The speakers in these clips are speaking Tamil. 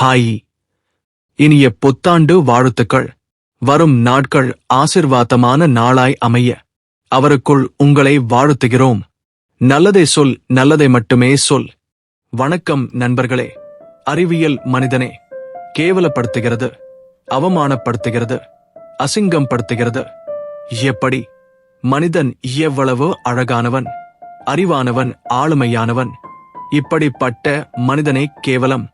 ஹாய். இனிய புத்தாண்டு வாழ்த்துக்கள். வரும் நாட்கள் ஆசிர்வாதமான நாளாய் அமைய. அவருக்குள் உங்களை வாழ்த்துகிறோம். நல்லதை சொல் நல்லதை மட்டுமே சொல். வணக்கம் நண்பர்களே. அறிவியல் மனிதனே. கேவலப்படுத்துகிறது. அவமானப்படுத்துகிறது. அசிங்கம் படுத்துகிறது எப்படி? மனிதன் எவ்வளவு அழகானவன். அறிவானவன் ஆளுமையானவன். இப்படிப்பட்ட மனிதனை கேவலம்.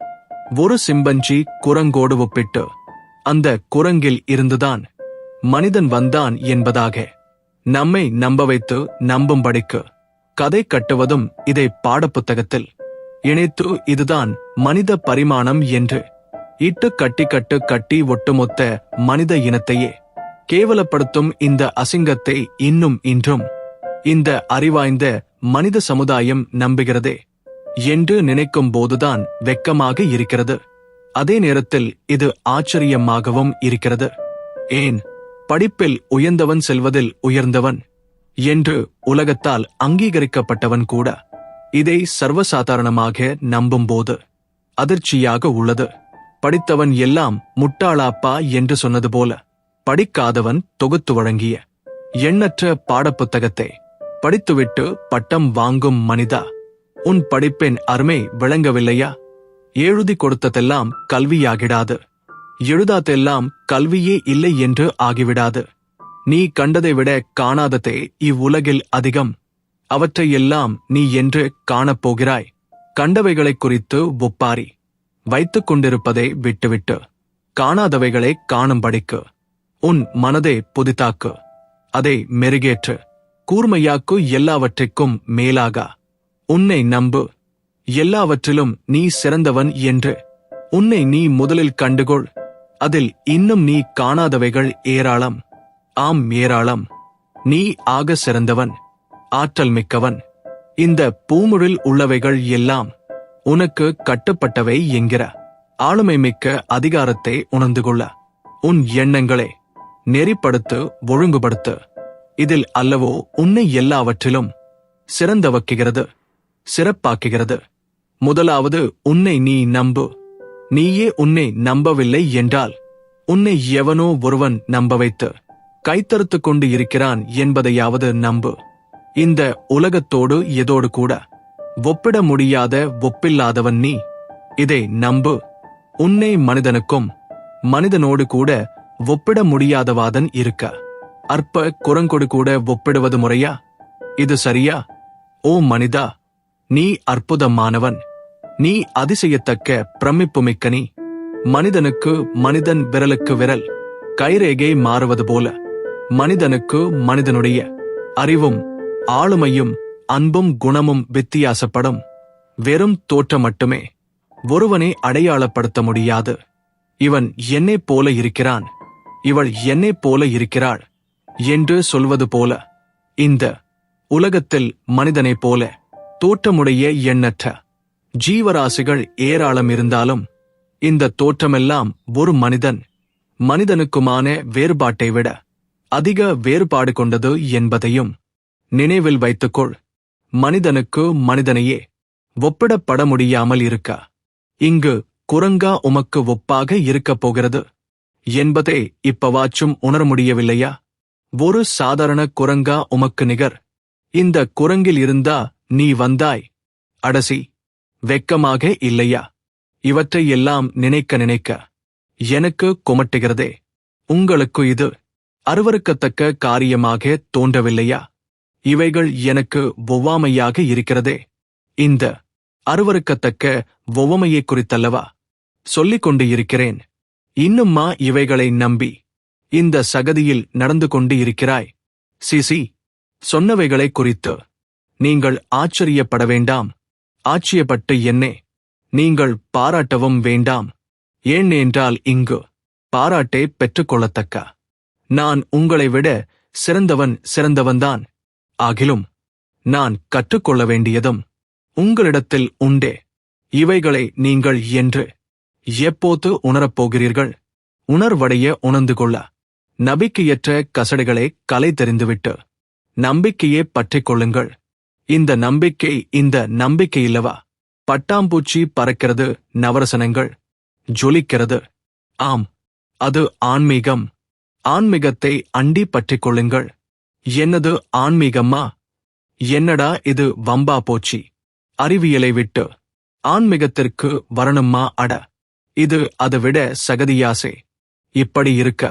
ஒரு சிம்பஞ்சி குரங்கோடு ஒப்பிட்டு அந்த குரங்கில் இருந்துதான் மனிதன் வந்தான் என்பதாக நம்மை நம்ப வைத்து நம்பும்படிக்கு கதை கட்டுவதும் இதை பாடப்புத்தகத்தில் இணைத்து இதுதான் மனித பரிமாணம் என்று இட்டு கட்டி கட்டு கட்டி ஒட்டுமொத்த மனித இனத்தையே கேவலப்படுத்தும் இந்த அசிங்கத்தை இன்னும் இன்றும் இந்த அறிவாய்ந்த மனித சமுதாயம் நம்புகிறதே. என்று நினைக்கும் போதுதான் வெக்கமாக இருக்கிறது. அதே நேரத்தில் இது ஆச்சரியமாகவும் இருக்கிறது. ஏன் படிப்பில் உயர்ந்தவன் செல்வதில் உயர்ந்தவன் என்று உலகத்தால் அங்கீகரிக்கப்பட்டவன் கூட இதை சர்வசாதாரணமாக நம்பும்போது அதிர்ச்சியாக உள்ளது. படித்தவன் எல்லாம் முட்டாளாப்பா என்று சொன்னது போல படிக்காதவன் தொகுத்து வழங்கிய எண்ணற்ற பாடப்புத்தகத்தை படித்துவிட்டு பட்டம் வாங்கும் மனிதா உன் படிப்பின் அருமை விளங்கவில்லையா? எழுதி கொடுத்ததெல்லாம் கல்வியாகிடாது. எழுதாதெல்லாம் கல்வியே இல்லை என்று ஆகிவிடாது. நீ கண்டதை விட காணாததே இவ்வுலகில் அதிகம். அவற்றையெல்லாம் நீ என்று காணப்போகிறாய். கண்டவைகளைக் குறித்து ஒப்பாரி. வைத்துக் கொண்டிருப்பதை விட்டுவிட்டு. காணாதவைகளை காணும்படிக்கு உன் மனதை புதிதாக்கு அதை மெருகேற்று. கூர்மையாக்கு எல்லாவற்றிற்கும் மேலாக. உன்னை நம்பு. எல்லாவற்றிலும் நீ சிறந்தவன் என்று. உன்னை நீ முதலில் கண்டுகொள். அதில் இன்னும் நீ காணாதவைகள் ஏராளம். ஆம் ஏராளம். நீ ஆக சிறந்தவன். ஆற்றல் மிக்கவன். இந்த பூமுழில் உள்ளவைகள் எல்லாம் உனக்கு கட்டுப்பட்டவை என்கிற. ஆளுமை மிக்க அதிகாரத்தை உணர்ந்து கொள்ள. உன் எண்ணங்களை நெறிப்படுத்து ஒழுங்குபடுத்து. இதில் அல்லவோ உன்னை எல்லாவற்றிலும் சிறந்தவக்குகிறது சிறப்பாக்குகிறது. முதலாவது உன்னை நீ நம்பு. நீயே உன்னை நம்பவில்லை என்றால் உன்னை எவனோ ஒருவன் நம்ப வைத்து கைத்தறுத்துக் கொண்டு இருக்கிறான் என்பதையாவது நம்பு. இந்த உலகத்தோடு எதோடு கூட ஒப்பிட முடியாத ஒப்பில்லாதவன் நீ. இதை நம்பு. உன்னை மனிதனுக்கும் மனிதனோடு கூட ஒப்பிட முடியாதவாதன் இருக்க. அற்ப குரங்கொடு கூட ஒப்பிடுவது முறையா? இது சரியா? ஓ மனிதா நீ அற்புதமானவன். நீ அதிசயத்தக்க பிரமிப்புமிக்க நீ. மனிதனுக்கு மனிதன் விரலுக்கு விரல் கைரேகை மாறுவது போல. மனிதனுக்கு மனிதனுடைய அறிவும் ஆளுமையும் அன்பும் குணமும் வித்தியாசப்படும். வெறும் தோற்றம் மட்டுமே ஒருவனை அடையாளப்படுத்த முடியாது. இவன் என்னைப் போல இருக்கிறான். இவள் என்னைப் போல இருக்கிறாள். என்று சொல்வது போல இந்த உலகத்தில் மனிதனைப் போல தோற்றமுடைய எண்ணற்ற ஜீவராசிகள் ஏராளம் இருந்தாலும் இந்த தோற்றமெல்லாம் ஒரு மனிதன் மனிதனுக்குமான வேறுபாட்டை விட அதிக வேறுபாடு கொண்டது என்பதையும் நினைவில் வைத்துக்கொள். மனிதனுக்கு மனிதனையே ஒப்பிடப்பட முடியாமல் இருக்க இங்கு குரங்கா உமக்கு ஒப்பாக இருக்கப் போகிறது. என்பதை இப்பவாச்சும் உணர முடியவில்லையா? ஒரு சாதாரண குரங்கா உமக்கு நிகர் இந்த குரங்கில் இருந்தா நீ வந்தாய். அடசி வெக்கமாக இல்லையா? இவற்றை எல்லாம் நினைக்க நினைக்க எனக்கு குமட்டுகிறதே. உங்களுக்கு இது அருவருக்கத்தக்க காரியமாக தோன்றவில்லையா? இவைகள் எனக்கு ஒவ்வாமையாக இருக்கிறதே. இந்த அருவறுக்கத்தக்க ஒவ்வாமையை குறித்தல்லவா? சொல்லிக் கொண்டு இருக்கிறேன் இன்னும்மா இவைகளை நம்பி இந்த சகதியில் நடந்து கொண்டு இருக்கிறாய் சிசி சொன்னவைகளை குறித்து. நீங்கள் ஆச்சரியப்பட வேண்டாம் ஆச்சரியப்பட்டு என்னே நீங்கள் பாராட்டவும் வேண்டாம். ஏன் என்றால் இங்கு பாராட்டை பெற்றுக்கொள்ளத்தக்க. நான் உங்களை விட சிறந்தவன் சிறந்தவன்தான். ஆகிலும் நான் கற்றுக்கொள்ள வேண்டியதும் உங்களிடத்தில் உண்டே. இவைகளை நீங்கள் என்று எப்போது உணரப்போகிறீர்கள் உணர்வடைய உணர்ந்து கொள்ள. நம்பிக்கையற்ற கசடுகளை கலை தெரிந்துவிட்டு நம்பிக்கையே பற்றிக் கொள்ளுங்கள். இந்த நம்பிக்கை இந்த நம்பிக்கை இல்லவா பட்டாம்பூச்சி பறக்கிறது நவரசனங்கள் ஜொலிக்கிறது. ஆம் அது ஆன்மீகம். ஆன்மீகத்தை அண்டி பற்றிக் கொள்ளுங்கள் என்னது ஆன்மீகம்மா என்னடா இது வம்பா போச்சி? அறிவியலை விட்டு. ஆன்மீகத்திற்கு வரணுமா அட? இது அதை விட சகதியாசே. இப்படி இருக்க.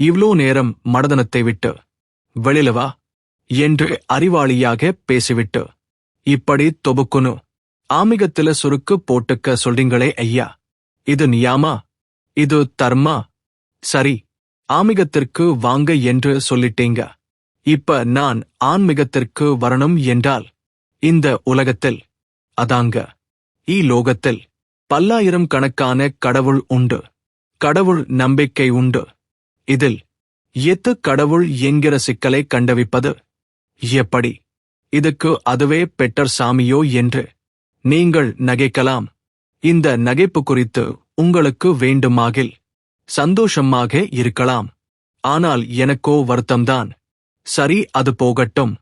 இவ்ளோ நேரம் மடதனத்தை விட்டு. வெளியில வா. என்று அறிவாளியாக பேசிவிட்டு இப்படி தொபுக்குனு ஆமிகத்தில சுருக்கு போட்டுக்க சொல்றீங்களே ஐயா. இது நியாமா? இது தர்மா? சரி ஆமிகத்திற்கு வாங்க என்று சொல்லிட்டீங்க. இப்ப நான் ஆன்மீகத்திற்கு வரணும் என்றால் இந்த உலகத்தில் அதாங்க ஈ லோகத்தில் பல்லாயிரம் கணக்கான கடவுள் உண்டு. கடவுள் நம்பிக்கை உண்டு. இதில் எத்து கடவுள் என்கிற சிக்கலை கண்டவிப்பது? எப்படி? இதுக்கு அதுவே பெட்டர் சாமியோ என்று. நீங்கள் நகைக்கலாம். இந்த நகைப்பு குறித்து உங்களுக்கு வேண்டுமாகில் சந்தோஷமாக இருக்கலாம். ஆனால் எனக்கோ வருத்தம்தான். சரி அது போகட்டும்.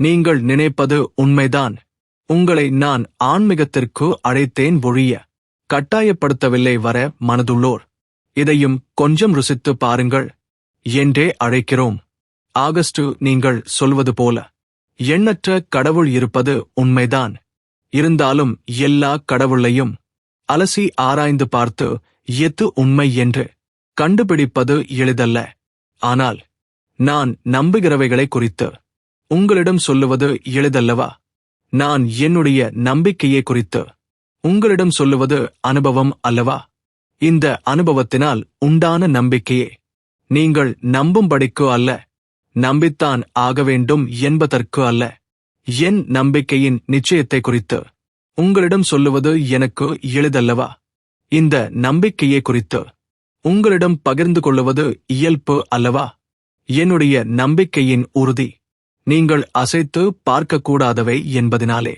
நீங்கள் நினைப்பது உண்மைதான். உங்களை நான் ஆன்மீகத்திற்கு அழைத்தேன் ஒழிய கட்டாயப்படுத்தவில்லை வர மனதுள்ளோர். இதையும் கொஞ்சம் ருசித்து பாருங்கள். என்றே அழைக்கிறோம். ஆகஸ்டு நீங்கள் சொல்வது போல எண்ணற்ற கடவுள் இருப்பது உண்மைதான். இருந்தாலும் எல்லா கடவுளையும் அலசி ஆராய்ந்து பார்த்து எது உண்மை என்று கண்டுபிடிப்பது எளிதல்ல. ஆனால் நான் நம்புகிறவைகளை குறித்து உங்களிடம் சொல்லுவது எளிதல்லவா? நான் என்னுடைய நம்பிக்கையை குறித்து உங்களிடம் சொல்லுவது அனுபவம் அல்லவா? இந்த அனுபவத்தினால் உண்டான நம்பிக்கையே நீங்கள் நம்பும்படிக்கோ அல்ல. நம்பித்தான் ஆக வேண்டும் என்பதற்கு அல்ல. என் நம்பிக்கையின் நிச்சயத்தை குறித்து உங்களிடம் சொல்லுவது எனக்கு எளிதல்லவா? இந்த நம்பிக்கையை குறித்து உங்களிடம் பகிர்ந்து கொள்ளுவது இயல்பு அல்லவா? என்னுடைய நம்பிக்கையின் உறுதி. நீங்கள் அசைத்து பார்க்கக்கூடாதவை என்பதினாலே.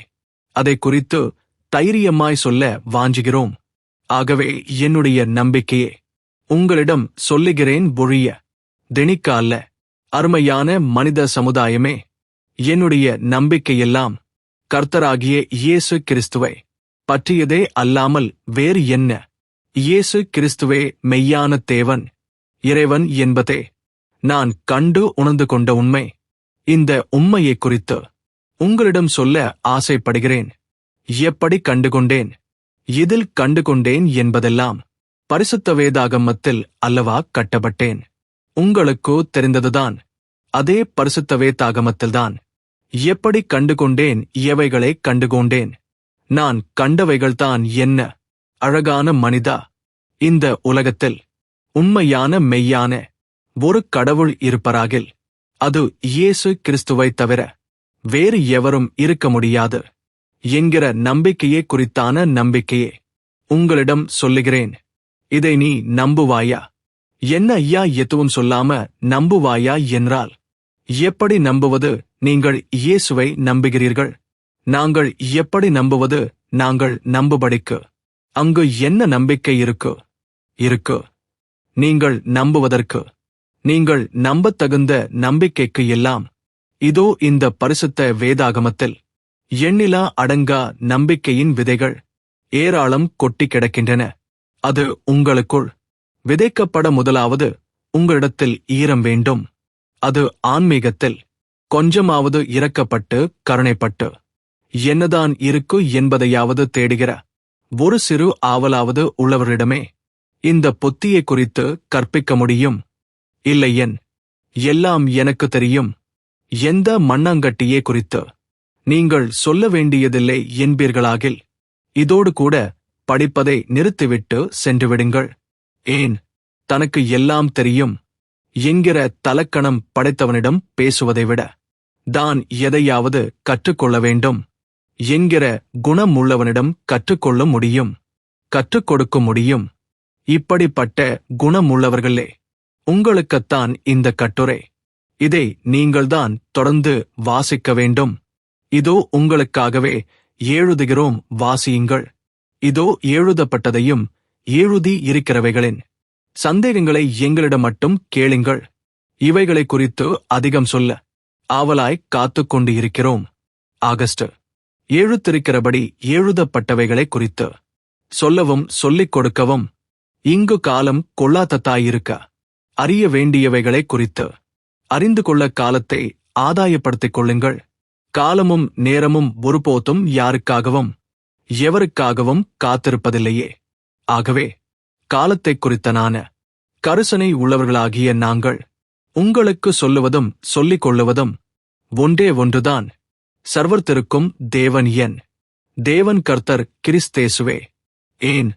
அதை குறித்து தைரியமாய் சொல்ல வாஞ்சுகிறோம். ஆகவே என்னுடைய நம்பிக்கையே உங்களிடம் சொல்லுகிறேன் ஒழிய திணிக்க அல்ல. அருமையான மனித சமுதாயமே என்னுடைய நம்பிக்கையெல்லாம் கர்த்தராகிய இயேசு கிறிஸ்துவை பற்றியதே அல்லாமல் வேறு என்ன? இயேசு கிறிஸ்துவே மெய்யான தேவன் இறைவன் என்பதே நான் கண்டு உணர்ந்து கொண்ட உண்மை. இந்த உண்மையை குறித்து உங்களிடம் சொல்ல ஆசைப்படுகிறேன். எப்படி கண்டுகொண்டேன்? இதில் கண்டுகொண்டேன் என்பதெல்லாம் பரிசுத்த வேதாகமத்தில் அல்லவா கட்டப்பட்டேன். உங்களுக்கோ தெரிந்ததுதான். அதே பரிசுத்த வேதாகமத்தில்தான். எப்படி கண்டுகொண்டேன் எவைகளை கண்டுகொண்டேன்? நான் கண்டவைகள்தான் என்ன? அழகான மனிதா இந்த உலகத்தில் உண்மையான மெய்யான ஒரு கடவுள் இருப்பராகில் அது இயேசு கிறிஸ்துவை தவிர வேறு எவரும் இருக்க முடியாது என்கிற நம்பிக்கையே குறித்தான நம்பிக்கையே உங்களிடம் சொல்லுகிறேன். இதை நீ நம்புவாயா? என்ன ஐயா எதுவும் சொல்லாம நம்புவாயா என்றால் எப்படி நம்புவது நீங்கள் இயேசுவை நம்புகிறீர்கள்? நாங்கள் எப்படி நம்புவது நாங்கள் நம்புபடிக்கு? அங்கு என்ன நம்பிக்கை இருக்கு? இருக்கு. நீங்கள் நம்புவதற்கு. நீங்கள் நம்பத்தகுந்த நம்பிக்கைக்கு எல்லாம். இதோ இந்த பரிசுத்த வேதாகமத்தில் எண்ணிலா அடங்கா நம்பிக்கையின் விதைகள் ஏராளம் கொட்டி கிடக்கின்றன. அது உங்களுக்குள் விதைக்கப்பட முதலாவது உங்களிடத்தில் ஈரம் வேண்டும். அது ஆன்மீகத்தில் கொஞ்சமாவது இறக்கப்பட்டு கருணைப்பட்டு. என்னதான் இருக்கு என்பதையாவது தேடுகிற ஒரு சிறு ஆவலாவது உள்ளவரிடமே இந்த பொத்தியை குறித்து கற்பிக்க முடியும். இல்லையென் எல்லாம் எனக்கு தெரியும். எந்த மண்ணாங்கட்டியே குறித்து நீங்கள் சொல்ல வேண்டியதில்லை என்பீர்களாகில் இதோடு கூட படிப்பதை நிறுத்திவிட்டு சென்றுவிடுங்கள். ஏன்? தனக்கு எல்லாம் தெரியும். என்கிற தலக்கணம் படைத்தவனிடம் பேசுவதை விட தான் எதையாவது கற்றுக்கொள்ள வேண்டும். என்கிற குணம் உள்ளவனிடம் கற்றுக்கொள்ள முடியும். கற்றுக் கொடுக்க முடியும். இப்படிப்பட்ட குணமுள்ளவர்களே உங்களுக்குத்தான் இந்த கட்டுரை. இதை நீங்கள்தான் தொடர்ந்து வாசிக்க வேண்டும். இதோ உங்களுக்காகவே எழுதுகிறோம் வாசியுங்கள். இதோ எழுதப்பட்டதையும் எழுதி இருக்கிறவைகளின் சந்தேகங்களை எங்களிடம் மட்டும் கேளுங்கள். இவைகளை குறித்து அதிகம் சொல்ல ஆவலாய் காத்துக் கொண்டு இருக்கிறோம். ஆகஸ்ட். எழுத்திருக்கிறபடி எழுதப்பட்டவைகளை குறித்து சொல்லவும் சொல்லிக் கொடுக்கவும் இங்கு காலம் கொள்ளாதத்தாயிருக்க அறிய வேண்டியவைகளை குறித்து அறிந்து கொள்ள காலத்தை ஆதாயப்படுத்திக் கொள்ளுங்கள். காலமும் நேரமும் ஒருபோதும் யாருக்காகவும் எவருக்காகவும் காத்திருப்பதில்லையே. ஆகவே காலத்தைக் குறித்தனான கருசனை உள்ளவர்களாகிய நாங்கள் உங்களுக்கு சொல்லுவதும் சொல்லிக் கொள்ளுவதும் ஒன்றே ஒன்றுதான். சர்வர்த்திருக்கும் தேவன் என் தேவன் கர்த்தர் கிறிஸ்தேசுவே. ஏன்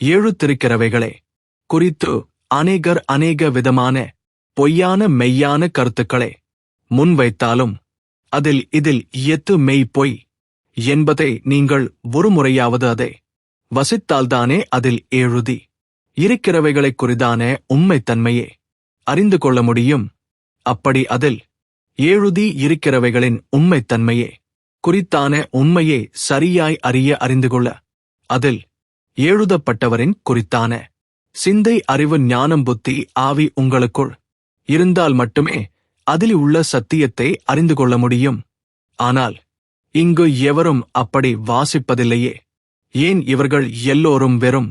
எழுத்திருக்கிறவைகளே குறித்து அநேகர் அநேக விதமான பொய்யான மெய்யான கருத்துக்களை முன்வைத்தாலும் அதில் இதில் எத்து மெய் பொய் என்பதை நீங்கள் ஒருமுறையாவது அதை வசித்தால்தானே அதில் எழுதி இருக்கிறவைகளைக் குறிதான உண்மைத்தன்மையே. அறிந்து கொள்ள முடியும். அப்படி அதில் எழுதி இருக்கிறவைகளின் உண்மைத்தன்மையே. குறித்தான உண்மையை சரியாய் அறிய அறிந்து கொள்ள. அதில் எழுதப்பட்டவரின் குறித்தான சிந்தை அறிவு ஞானம் புத்தி ஆவி உங்களுக்குள் இருந்தால் மட்டுமே அதில் உள்ள சத்தியத்தை அறிந்து கொள்ள முடியும். ஆனால் இங்கு எவரும் அப்படி வாசிப்பதில்லையே. ஏன் இவர்கள் எல்லோரும் வெறும்?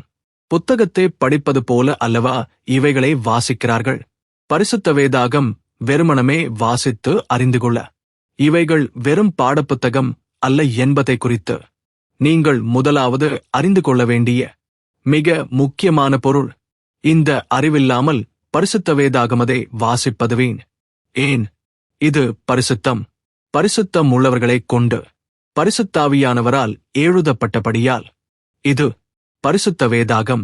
புத்தகத்தை படிப்பது போல அல்லவா இவைகளை வாசிக்கிறார்கள்? பரிசுத்த வேதாகம் வெறுமனமே வாசித்து அறிந்து கொள்ள. இவைகள் வெறும் பாடப்புத்தகம் அல்ல என்பதை குறித்து நீங்கள் முதலாவது அறிந்து கொள்ள வேண்டிய மிக முக்கியமான பொருள். இந்த அறிவில்லாமல் பரிசுத்த வேதாகமதை வாசிப்பதுவேன். ஏன்? இது பரிசுத்தம். பரிசுத்தம் உள்ளவர்களைக் கொண்டு பரிசுத்தாவியானவரால் எழுதப்பட்டபடியால் இது பரிசுத்த வேதாகம்.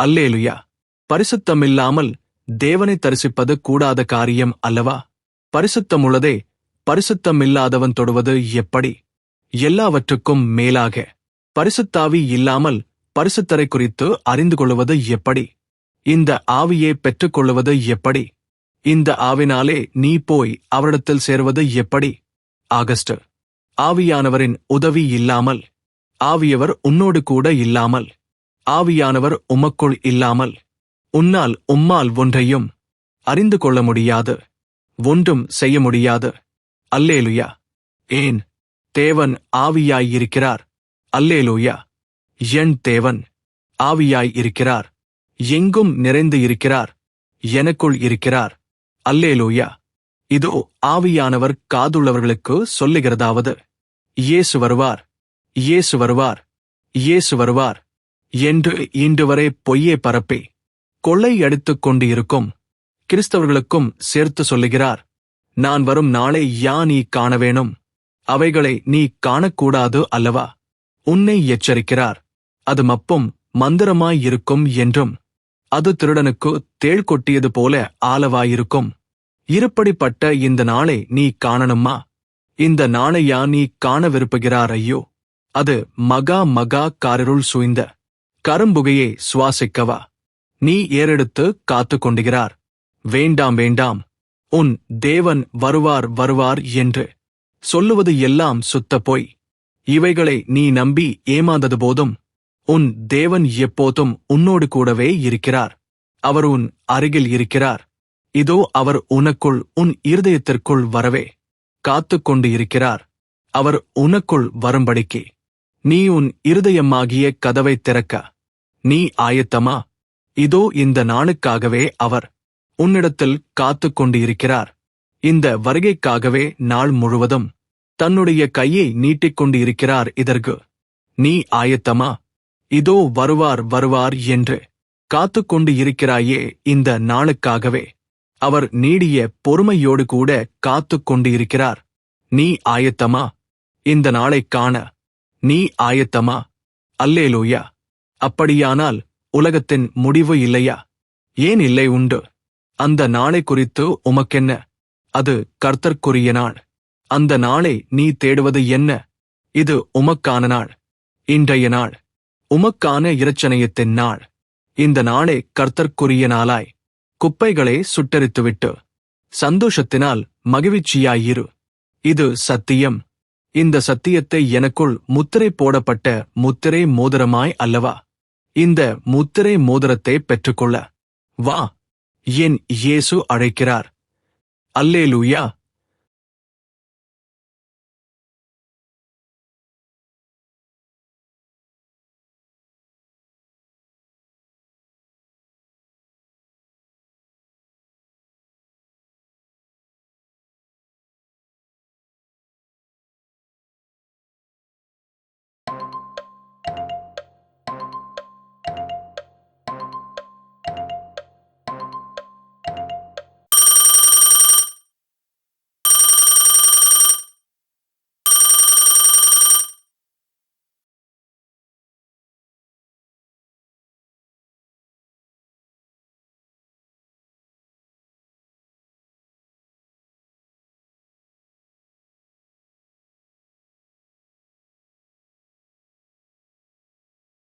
அல்லேலுயா. பரிசுத்தமில்லாமல் தேவனை தரிசிப்பது கூடாத காரியம் அல்லவா? பரிசுத்தமுள்ளதே பரிசுத்தமில்லாதவன் தொடுவது எப்படி? எல்லாவற்றுக்கும் மேலாக பரிசுத்தாவி இல்லாமல் பரிசுத்தரை குறித்து அறிந்து கொள்வது எப்படி? இந்த ஆவியை பெற்றுக்கொள்வது எப்படி? இந்த ஆவினாலே நீ போய் அவரிடத்தில் சேர்வது எப்படி? ஆகஸ்ட் ஆவியானவரின் உதவி இல்லாமல் ஆவியவர் உன்னோடு கூட இல்லாமல் ஆவியானவர் உமக்குள் இல்லாமல் உன்னால் உம்மால் ஒன்றையும் அறிந்து கொள்ள முடியாது ஒன்றும் செய்ய முடியாது. அல்லேலுயா. ஏன்? தேவன் ஆவியாய் இருக்கிறார் அல்லேலூயா. என் தேவன் ஆவியாய் இருக்கிறார் எங்கும் நிறைந்து இருக்கிறார். எனக்குள் இருக்கிறார். அல்லேலூயா. இதோ ஆவியானவர் காதுள்ளவர்களுக்கு சொல்லுகிறதாவது. இயேசு வருவார். இயேசு வருவார். இயேசு வருவார். என்று இன்று வரை பொய்யே பரப்பி. கொள்ளை அடித்துக் கொண்டு இருக்கும் கிறிஸ்தவர்களுக்கும் சேர்த்து சொல்லுகிறார். நான் வரும் நாளை யா நீ காண வேணும் அவைகளை நீ காணக்கூடாது அல்லவா? உன்னை எச்சரிக்கிறார். அது மப்பும் மந்திரமாயிருக்கும் என்றும். அது திருடனுக்கு தேள் கொட்டியது போல ஆளவாயிருக்கும். இருப்படிப்பட்ட இந்த நாளை நீ காணணுமா இந்த நாளையா நீ காண விருப்புகிறார் ஐயோ? அது மகா மகா காரிருள் சூய்ந்த கரும்புகையை சுவாசிக்கவா. நீ ஏறெடுத்து காத்து கொண்டுகிறார். வேண்டாம் வேண்டாம். உன் தேவன் வருவார் வருவார் என்று. சொல்லுவது எல்லாம் சுத்த பொய் இவைகளை நீ நம்பி ஏமாந்தது போதும். உன் தேவன் எப்போதும் உன்னோடு கூடவே இருக்கிறார். அவர் உன் அருகில் இருக்கிறார். இதோ அவர் உனக்குள் உன் இருதயத்திற்குள் வரவே. காத்துக் கொண்டு இருக்கிறார். அவர் உனக்குள் வரும்படிக்கு. நீ உன் இருதயமாகிய கதவை திறக்க. நீ ஆயத்தமா? இதோ இந்த நாளுக்காகவே அவர் உன்னிடத்தில் காத்துக் கொண்டு இருக்கிறார் இந்த வருகைக்காகவே நாள் முழுவதும் தன்னுடைய கையை நீட்டிக்கொண்டு இருக்கிறார் இதற்கு. நீ ஆயத்தமா? இதோ வருவார் வருவார் என்று காத்துக்கொண்டு இருக்கிறாயே இந்த நாளுக்காகவே. அவர் நீடிய பொறுமையோடு கூட காத்துக் கொண்டு இருக்கிறார் நீ ஆயத்தமா? இந்த நாளைக் காண நீ ஆயத்தமா? அல்லேலூயா. அப்படியானால் உலகத்தின் முடிவு இல்லையா? ஏன் இல்லை உண்டு? அந்த நாளை குறித்து உமக்கென்ன? அது கர்த்தர்க்குரிய நாள். அந்த நாளை நீ தேடுவது என்ன? இது உமக்கான நாள். இன்றைய நாள். உமக்கான இரச்சனையத்தின் நாள். இந்த நாளே கர்த்தர்க்குரிய நாளாய். குப்பைகளை சுட்டரித்துவிட்டு. சந்தோஷத்தினால் மகிழ்ச்சியாயிரு. இது சத்தியம். இந்த சத்தியத்தை எனக்குள் முத்திரை போடப்பட்ட முத்திரை மோதிரமாய் அல்லவா? இந்த முத்திரை மோதிரத்தை பெற்றுக்கொள்ள. வா. என் இயேசு அழைக்கிறார். அல்லேலூயா.